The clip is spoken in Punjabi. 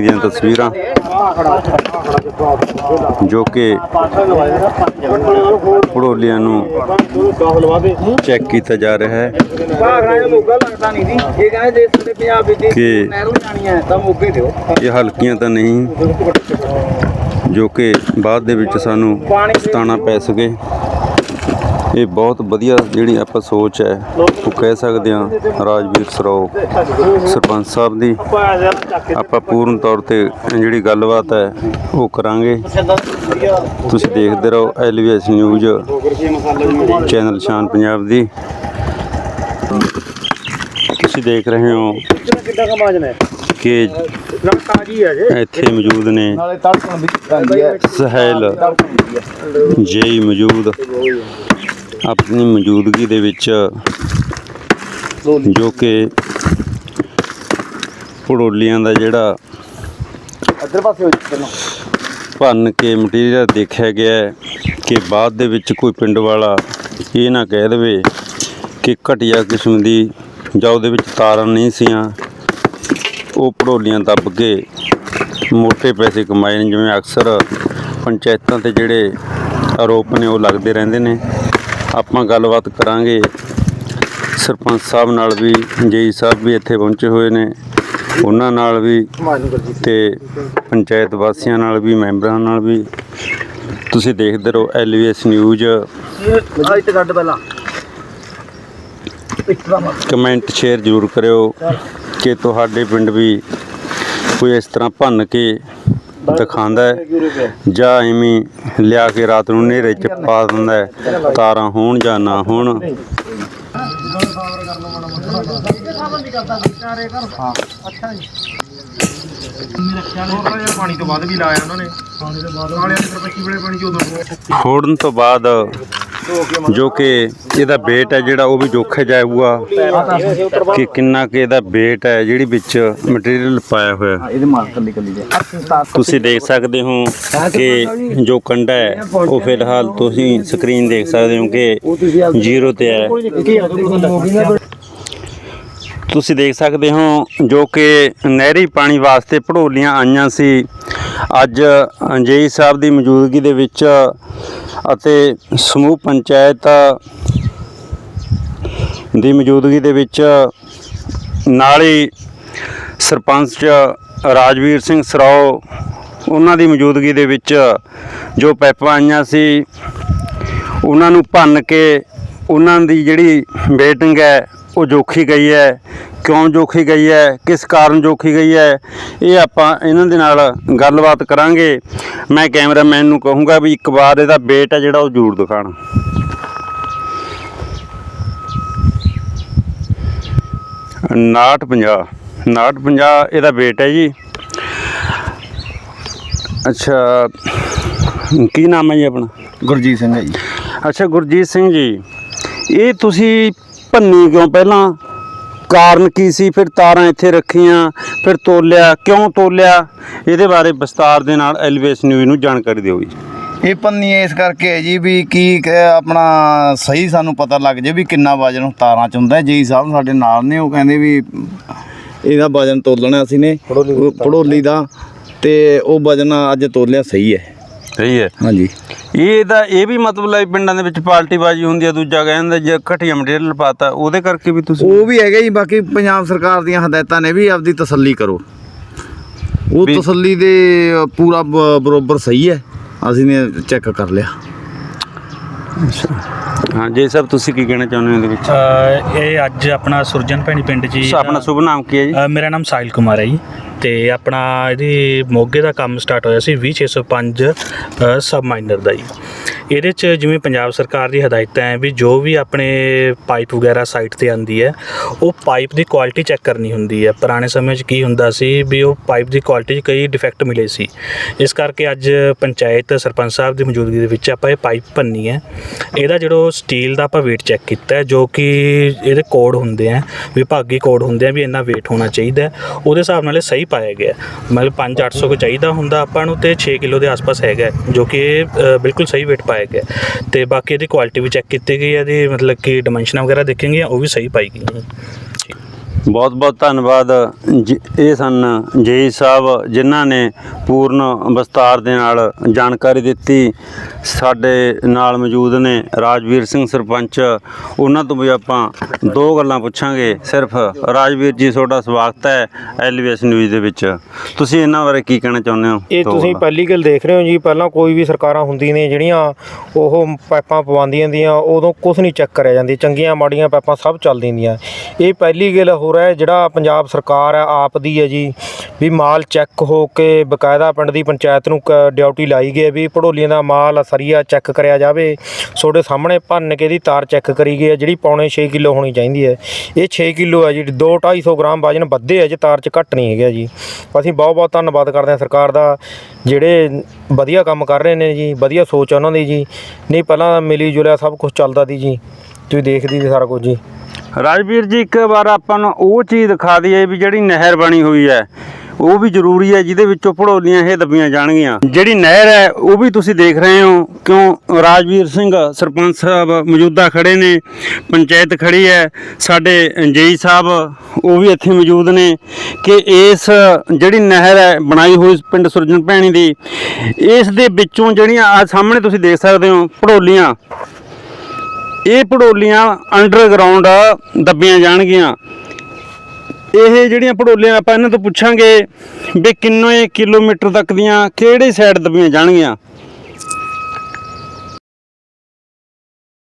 ਪਾਣੀ ਦੀਆਂ ਤਸਵੀਰਾਂ ਜੋ ਕਿ ਪੜੋਲੀਆਂ ਨੂੰ ਚੈੱਕ ਕੀਤਾ ਜਾ ਰਿਹਾ ਹੈ ਕਿ ਤਾਂ ਇਹ ਹਲਕੀਆਂ ਤਾਂ ਨਹੀਂ, ਜੋ ਕਿ ਬਾਅਦ ਦੇ ਵਿੱਚ ਸਾਨੂੰ ਪਛਤਾਉਣਾ ਪੈ ਸਕੇ। ਇਹ ਬਹੁਤ ਵਧੀਆ ਜਿਹੜੀ ਆਪਾਂ ਸੋਚ ਹੈ, ਉਹ ਕਹਿ ਸਕਦੇ ਹਾਂ ਰਾਜਵੀਰ ਸਰੋਵ ਸਰਪੰਚ ਸਾਹਿਬ ਦੀ ਆਪਾਂ ਪੂਰਨ ਤੌਰ ਤੇ ਜਿਹੜੀ ਗੱਲਬਾਤ ਹੈ, ਉਹ ਕਰਾਂਗੇ। ਤੁਸੀਂ ਦੇਖਦੇ ਰਹੋ LVS news channel Shan Punjab ਦੀ। ਤੁਸੀਂ ਦੇਖ ਰਹੇ ਹੋ ਕਿੱਦਾਂ ਕਮਾਜਨ ਹੈ ਕਿ ਇੱਥੇ ਮੌਜੂਦ ਨੇ ਸਹਿਲ, ਜੇਈ ਮੌਜੂਦ। ਆਪਣੀ ਮੌਜੂਦਗੀ ਦੇ ਵਿੱਚ ਜੋ ਕਿ ਪੜੋਲੀਆਂ ਦਾ ਜਿਹੜਾ ਇੱਧਰ ਪਾਸੇ ਹੋ ਜੀ ਭੰਨ ਕੇ ਮਟੀਰੀਅਲ ਦੇਖਿਆ ਗਿਆ ਕਿ ਬਾਅਦ ਦੇ ਵਿੱਚ ਕੋਈ ਪਿੰਡ ਵਾਲਾ ਇਹ ਨਾ ਕਹਿ ਦੇਵੇ ਕਿ ਘਟੀਆ ਕਿਸਮ ਦੀ ਜਾਂ ਉਹਦੇ ਵਿੱਚ ਤਾਰਾਂ ਨਹੀਂ ਸੀਆਂ ਉਹ ਪੜੋਲੀਆਂ ਦੱਬ ਕੇ ਮੋٹے ਪੈਸੇ ਕਮਾਏ ਨੇ ਜਿਵੇਂ ਅਕਸਰ ਪੰਚਾਇਤਾਂ ਤੇ ਜਿਹੜੇ ਆਰੋਪ ਨੇ ਉਹ ਲੱਗਦੇ ਰਹਿੰਦੇ ਨੇ। ਆਪਾਂ ਗੱਲਬਾਤ ਕਰਾਂਗੇ। ਸਰਪੰਚ ਸਾਹਿਬ ਨਾਲ ਵੀ, ਜੇਈ ਸਾਹਿਬ ਵੀ ਇੱਥੇ ਪਹੁੰਚੇ ਹੋਏ ਨੇ। ਉਹਨਾਂ ਨਾਲ ਵੀ ਸਮਾਜ ਤੇ ਪੰਚਾਇਤ ਵਾਸੀਆਂ ਨਾਲ ਵੀ, ਮੈਂਬਰਾਂ ਨਾਲ ਵੀ। ਤੁਸੀਂ ਦੇਖਦੇ ਰਹੋ ਐਲਵੀਐਸ ਨਿਊਜ਼। ਆ ਇੱਥੇ ਕਮੈਂਟ ਸ਼ੇਅਰ ਜ਼ਰੂਰ ਕਰਿਓ ਕਿ ਤੁਹਾਡੇ ਪਿੰਡ ਵੀ ਕੋਈ ਇਸ ਤਰ੍ਹਾਂ ਭੰਨ ਕੇ ਦਿਖਾਉਂਦਾ ਹੈ। ਜਾਂ ਐਵੇਂ ਲਿਆ ਕੇ ਰਾਤ ਨੂੰ ਹਨੇਰੇ ਚ ਪਾ ਦਿੰਦਾ ਹੈ। ਤਾਰਾਂ ਹੋਣ ਜਾਂ ਨਾ ਹੋਣ। ਪਾਣੀ ਤੋਂ ਬਾਅਦ ਵੀ ਲਾਇਆ ਉਹਨਾਂ ਨੇ। ਪਾਣੀ ਤੋਂ ਬਾਅਦ ਨਾਲੇ ਅੰਦਰ 25 ਵੇਲੇ ਪਾਣੀ ਚੋਦੋਂ ਫੋੜਨ ਤੋਂ ਬਾਅਦ ਜੋ ਕਿ ਇਹਦਾ weight ਹੈ ਜਿਹੜਾ ਉਹ ਵੀ ਜੋਖਿਆ ਜਾਊਗਾ ਕਿ ਕਿੰਨਾ ਕਿ ਇਹਦਾ weight ਹੈ ਜਿਹੜੀ ਵਿੱਚ ਮਟੀਰੀਅਲ ਪਾਇਆ ਹੋਇਆ। ਤੁਸੀਂ ਦੇਖ ਸਕਦੇ ਹੋ ਕਿ ਜੋ ਕੰਡਾ ਹੈ, ਉਹ ਫਿਲਹਾਲ ਤੁਸੀਂ ਸਕਰੀਨ ਦੇਖ ਸਕਦੇ ਹੋ ਕਿ ਜ਼ੀਰੋ ਤੇ ਹੈ। ਤੁਸੀਂ ਦੇਖ ਸਕਦੇ ਹੋ ਜੋ ਕਿ ਨਹਿਰੀ ਪਾਣੀ ਵਾਸਤੇ ਪੜੋਲੀਆਂ ਆਈਆਂ ਸੀ। ਅੱਜ ਅੰਜੇਈ ਸਾਹਿਬ ਦੀ ਮੌਜੂਦਗੀ ਦੇ ਵਿੱਚ ਅਤੇ ਸਮੂਹ ਪੰਚਾਇਤ ਦੀ ਮੌਜੂਦਗੀ ਦੇ ਵਿੱਚ ਨਾਲ ਹੀ ਸਰਪੰਚ ਰਾਜਵੀਰ ਸਿੰਘ ਸਰਾਓ ਉਹਨਾਂ ਦੀ ਮੌਜੂਦਗੀ ਦੇ ਵਿੱਚ ਜੋ ਪੈਪਾਂ ਆਈਆਂ ਸੀ, ਉਹਨਾਂ ਨੂੰ ਭੰਨ ਕੇ ਉਹਨਾਂ ਦੀ ਜਿਹੜੀ ਵੇਟਿੰਗ ਹੈ ਉਹ ਜੋਖੀ ਗਈ ਹੈ। ਕਿਉਂ ਜੋਖੀ ਗਈ ਹੈ? ਕਿਸ ਕਾਰਨ ਜੋਖੀ ਗਈ ਹੈ? ਇਹ ਆਪਾਂ ਇਹਨਾਂ ਦੇ ਨਾਲ ਗੱਲਬਾਤ ਕਰਾਂਗੇ। ਮੈਂ ਕੈਮਰਾਮੈਨ ਨੂੰ ਕਹੂੰਗਾ ਵੀ ਇੱਕ ਵਾਰ ਇਹਦਾ ਵੇਟ ਹੈ ਜਿਹੜਾ ਉਹ ਜ਼ਰੂਰ ਦਿਖਾਣ ਨਾਟ 50 ਨਾਟ 50 ਇਹਦਾ ਵੇਟ ਹੈ ਜੀ। ਅੱਛਾ ਕੀ ਨਾਮ ਹੈ ਜੀ ਆਪਣਾ? ਗੁਰਜੀਤ ਸਿੰਘ ਹੈ ਜੀ। ਅੱਛਾ ਗੁਰਜੀਤ ਸਿੰਘ ਜੀ ਇਹ ਤੁਸੀਂ ਭੰਨੀ ਕਿਉਂ ਪਹਿਲਾਂ? ਕਾਰਨ ਕੀ ਸੀ? ਫਿਰ ਤਾਰਾਂ ਇੱਥੇ ਰੱਖੀਆਂ ਫਿਰ ਤੋਲਿਆ। ਕਿਉਂ ਤੋਲਿਆ? ਇਹਦੇ ਬਾਰੇ ਵਿਸਤਾਰ ਦੇ ਨਾਲ ਐਲਵੇਸ ਨਿਊਜ਼ ਨੂੰ ਜਾਣਕਾਰੀ ਦਿਓ ਜੀ। ਇਹ ਪੰਨੀ ਇਸ ਕਰਕੇ ਹੈ ਜੀ ਵੀ ਕੀ ਕ- ਆਪਣਾ ਸਹੀ ਸਾਨੂੰ ਪਤਾ ਲੱਗ ਜੇ ਵੀ ਕਿੰਨਾ ਵਜਨ ਤਾਰਾਂ ਚ ਹੁੰਦਾ ਜੀ ਸਾਹਿਬ ਸਾਡੇ ਨਾਲ ਨੇ ਉਹ ਕਹਿੰਦੇ ਵੀ ਇਹਦਾ ਵਜਨ ਤੋਲਣਾ ਅਸੀਂ ਨੇ ਪੜੋਲੀ ਦਾ ਤੇ ਉਹ ਵਜਨ ਅੱਜ ਤੋਲਿਆ ਸਹੀ ਹੈ। ਸਹੀ ਹੈ। ਹਾਂਜੀ। ਇਹ ਦਾ ਇਹ ਵੀ ਮਤਲਬ ਹੈ ਵੀ ਪਿੰਡਾਂ ਦੇ ਵਿੱਚ ਪਾਰਟੀ ਬਾਜੀ ਹੁੰਦੀ ਹੈ ਦੂਜਾ ਕਹਿੰਦਾ ਜੇ ਘਟੀਆ ਮਟੀਰੀਅਲ ਪਾਤਾ ਉਹਦੇ ਕਰਕੇ ਵੀ ਤੁਸੀਂ ਉਹ ਵੀ ਹੈਗਾ ਜੀ ਬਾਕੀ ਪੰਜਾਬ ਸਰਕਾਰ ਦੀਆਂ ਹਦਾਇਤਾਂ ਨੇ ਵੀ ਆਪਦੀ ਤਸੱਲੀ ਕਰੋ। ਉਹ ਵੀ- ਤਸੱਲੀ ਦੇ ਪੂਰਾ ਬ- ਬਰੋਬਰ ਸਹੀ ਹੈ ਅਸੀਂ ਨੇ ਚੈੱਕ ਕਰ ਲਿਆ। ਹਾਂ ਜੀ ਸਭ ਤੁਸੀਂ ਕੀ ਕਹਿਣਾ ਚਾਹੁੰਦੇ ਹੋ ਇਹਦੇ ਵਿੱਚ? ਅ, ਇਹ ਅੱਜ ਆਪਣਾ ਸੁਰਜਨ ਭੈਣੀ ਪਿੰਡ ਜੀ ਆਪਣਾ ਸ਼ੁਭ ਨਾਮ ਕੀ ਹੈ ਜੀ? ਅ, ਮੇਰਾ ਨਾਮ ਸਾਹਿਲ ਕੁਮਾਰ ਹੈ ਜੀ। ਤੇ ਆਪਣਾ ਇਹਦੀ ਮੋਗੇ ਦਾ ਕੰਮ ਸਟਾਰਟ ਹੋਇਆ ਸੀ 20605 ਸਬ ਮਾਈਨਰ ਦਾ ਜੀ। ਇਹਦੇ ਚ ਜਿਵੇਂ ਪੰਜਾਬ ਸਰਕਾਰ ਦੀ ਹਦਾਇਤਾਂ ਹੈ ਵੀ ਜੋ ਵੀ ਆਪਣੇ ਪਾਈਪ ਵਗੈਰਾ ਸਾਈਟ ਤੇ ਆਂਦੀ ਹੈ ਉਹ ਪਾਈਪ ਦੀ ਕੁਆਲਿਟੀ ਚੈੱਕ ਕਰਨੀ ਹੁੰਦੀ ਹੈ। ਪੁਰਾਣੇ ਸਮੇਂ 'ਚ ਕੀ ਹੁੰਦਾ ਸੀ ਵੀ ਉਹ ਪਾਈਪ ਦੀ ਕੁਆਲਿਟੀ 'ਚ ਕਈ ਡਿਫੈਕਟ ਮਿਲੇ ਸੀ। ਇਸ ਕਰਕੇ ਅੱਜ ਪੰਚਾਇਤ ਸਰਪੰਚ ਸਾਹਿਬ ਦੀ ਮੌਜੂਦਗੀ ਦੇ ਵਿੱਚ ਆਪਾਂ ਇਹ ਪਾਈਪ ਭੰਨੀ ਹੈ। ਇਹਦਾ ਜਿਹੜਾ ਸਟੀਲ ਦਾ ਆਪਾਂ weight ਚੈੱਕ ਕੀਤਾ ਹੈ ਜੋ ਕਿ ਇਹਦੇ ਕੋਡ ਹੁੰਦੇ ਆ ਵਿਭਾਗੀ ਕੋਡ ਹੁੰਦੇ ਆ ਵੀ ਇੰਨਾ weight ਹੋਣਾ ਚਾਹੀਦਾ ਉਹਦੇ ਹਿਸਾਬ ਨਾਲ ਇਹ ਸਹੀ ਪਾਇਆ ਗਿਆ ਹੈ। ਮਤਲਬ 5-800 ਕੋ ਚਾਹੀਦਾ ਹੁੰਦਾ ਆਪਾਂ ਨੂੰ ਤੇ 6 ਕਿਲੋ ਦੇ ਆਸ-ਪਾਸ ਹੈਗਾ ਜੋ ਕਿ ਇਹ, ਬਿਲਕੁਲ ਸਹੀ weight ਪਾਇਆ ਗਿਆ ਹੈ। ਤੇ ਬਾਕੀ ਇਹਦੀ ਕੁਆਲਿਟੀ ਵੀ ਚੈੱਕ ਕੀਤੀ ਗਈ ਹੈ, ਇਹਦੀ ਮਤਲਬ ਕਿ ਡਾਈਮੈਂਸ਼ਨਾਂ ਵਗੈਰਾ ਦੇਖਾਂਗੇ ਉਹ ਵੀ ਸਹੀ ਪਾਈ ਗਈਆਂ ਬਹੁਤ ਬਹੁਤ ਧੰਨਵਾਦ ਜੀ- ਇਹ ਸਨ ਜੇਈ ਸਾਹਿਬ ਜਿਨ੍ਹਾਂ ਨੇ ਪੂਰਨ ਵਿਸਤਾਰ ਦੇ ਨਾਲ ਜਾਣਕਾਰੀ ਦਿੱਤੀ। ਸਾਡੇ ਨਾਲ ਮੌਜੂਦ ਨੇ ਰਾਜਵੀਰ ਸਿੰਘ ਸਰਪੰਚ। ਉਹਨਾਂ ਤੋਂ ਵੀ ਆਪਾਂ ਦੋ ਗੱਲਾਂ ਪੁੱਛਾਂਗੇ। ਸਿਰਫ ਰਾਜਵੀਰ ਜੀ ਤੁਹਾਡਾ ਸਵਾਗਤ ਹੈ ਐਲੀਵੇਸ਼ਨ ਨਿਊਜ਼ ਦੇ ਵਿੱਚ। ਤੁਸੀਂ ਇਹਨਾਂ ਬਾਰੇ ਕੀ ਕਹਿਣਾ ਚਾਹੁੰਦੇ ਹੋ? ਇਹ ਤੁਸੀਂ। ਪਹਿਲੀ ਗੱਲ ਦੇਖ ਰਹੇ ਹੋ ਜੀ ਪਹਿਲਾਂ ਕੋਈ ਵੀ ਸਰਕਾਰਾਂ ਹੁੰਦੀਆਂ ਨੇ ਜਿਹੜੀਆਂ ਉਹ ਪਾਈਪਾਂ ਪਵਾਉਂਦੀਆਂ ਦੀਆਂ ਉਦੋਂ ਕੁਝ ਨਹੀਂ ਚੈੱਕ ਕਰਿਆ ਜਾਂਦੀ। ਚੰਗੀਆਂ ਮਾੜੀਆਂ ਪਾਈਪਾਂ ਸਭ ਚੱਲਦੀਆਂ ਦੀਆਂ ਇਹ ਪਹਿਲੀ ਗੱਲ ਹੋ ਰਿਹਾ ਜਿਹੜਾ ਪੰਜਾਬ ਸਰਕਾਰ ਹੈ, ਆਪ ਦੀ ਹੈ ਜੀ, ਵੀ ਮਾਲ ਚੈੱਕ ਹੋ ਕੇ ਬਕਾਇਦਾ ਪਿੰਡ ਦੀ ਪੰਚਾਇਤ ਨੂੰ ਕ- ਡਿਊਟੀ ਲਾਈ ਗਈ ਹੈ ਵੀ ਪੜੋਲੀਆਂ ਦਾ ਮਾਲ ਸਰੀਆ ਚੈੱਕ ਕਰਿਆ ਜਾਵੇ। ਤੁਹਾਡੇ ਸਾਹਮਣੇ ਭੰਨ ਕੇ ਦੀ ਤਾਰ ਚੈੱਕ ਕਰੀ ਗਈ ਹੈ, ਜਿਹੜੀ ਪੌਣੇ 6 ਕਿਲੋ ਹੋਣੀ ਚਾਹੀਦੀ ਹੈ। ਇਹ 6 ਕਿਲੋ ਹੈ ਜੀ 2 250 ਗ੍ਰਾਮ ਵਜਨ ਵੱਧੇ ਹੈ, ਜੀ ਤਾਰ 'ਚ ਘੱਟ ਨਹੀਂ ਹੈਗਾ ਜੀ। ਅਸੀਂ ਬਹੁਤ ਬਹੁਤ ਧੰਨਵਾਦ ਕਰਦੇ ਹਾਂ ਸਰਕਾਰ ਦਾ, ਜਿਹੜੇ ਵਧੀਆ ਕੰਮ ਕਰ ਰਹੇ ਨੇ ਜੀ, ਵਧੀਆ ਸੋਚ ਆ ਉਹਨਾਂ ਦੀ ਜੀ। ਨਹੀਂ, ਪਹਿਲਾਂ ਮਿਲੀ ਜੁਲਿਆ ਸਭ ਕੁਝ ਚੱਲਦਾ ਸੀ ਜੀ। ਤੁਸੀਂ ਦੇਖਦੀ ਜੀ ਸਾਰਾ ਕੁਝ ਜੀ। ਰਾਜਵੀਰ ਜੀ, ਇੱਕ ਵਾਰ ਆਪਾਂ ਨੂੰ ਉਹ ਚੀਜ਼ ਦਿਖਾ ਦਈਏ ਵੀ ਜਿਹੜੀ ਨਹਿਰ ਬਣੀ ਹੋਈ ਹੈ, ਉਹ ਵੀ ਜ਼ਰੂਰੀ ਹੈ, ਜਿਹਦੇ ਵਿੱਚੋਂ ਪੜੋਲੀਆਂ ਇਹ ਦੱਬੀਆਂ ਜਾਣਗੀਆਂ। ਜਿਹੜੀ ਨਹਿਰ ਹੈ, ਉਹ ਵੀ ਤੁਸੀਂ ਦੇਖ ਰਹੇ ਹੋ, ਕਿਉਂ ਰਾਜਵੀਰ ਸਿੰਘ ਸਰਪੰਚ ਸਾਹਿਬ ਮੌਜੂਦਾ ਖੜੇ ਨੇ, ਪੰਚਾਇਤ ਖੜੀ ਹੈ, ਸਾਡੇ ਜੇਈ ਸਾਹਿਬ ਉਹ ਵੀ ਇੱਥੇ ਮੌਜੂਦ ਨੇ ਕਿ ਇਸ ਜਿਹੜੀ ਨਹਿਰ ਹੈ, ਬਣਾਈ ਹੋਈ ਪਿੰਡ ਸੁਰਜਨ ਭੈਣੀ ਦੀ, ਇਸ ਦੇ ਵਿੱਚੋਂ ਜਿਹੜੀਆਂ ਆ ਸਾਹਮਣੇ ਤੁਸੀਂ ਦੇਖ ਸਕਦੇ ਹੋ ਪੜੋਲੀਆਂ ਇਹ ਪੜੋਲੀਆਂ ਅੰਡਰਗਰਾਉਂਡ ਦੱਬੀਆਂ ਜਾਣਗੀਆਂ। ਇਹ ਜਿਹੜੀਆਂ ਪੜੋਲੀਆਂ ਆਪਾਂ ਇਹਨਾਂ ਤੋਂ ਪੁੱਛਾਂਗੇ ਵੀ ਕਿੰਨੇ ਕਿਲੋਮੀਟਰ ਤੱਕ ਦੀਆਂ ਕਿਹੜੇ ਸਾਈਡ ਦੱਬੀਆਂ ਜਾਣਗੀਆਂ।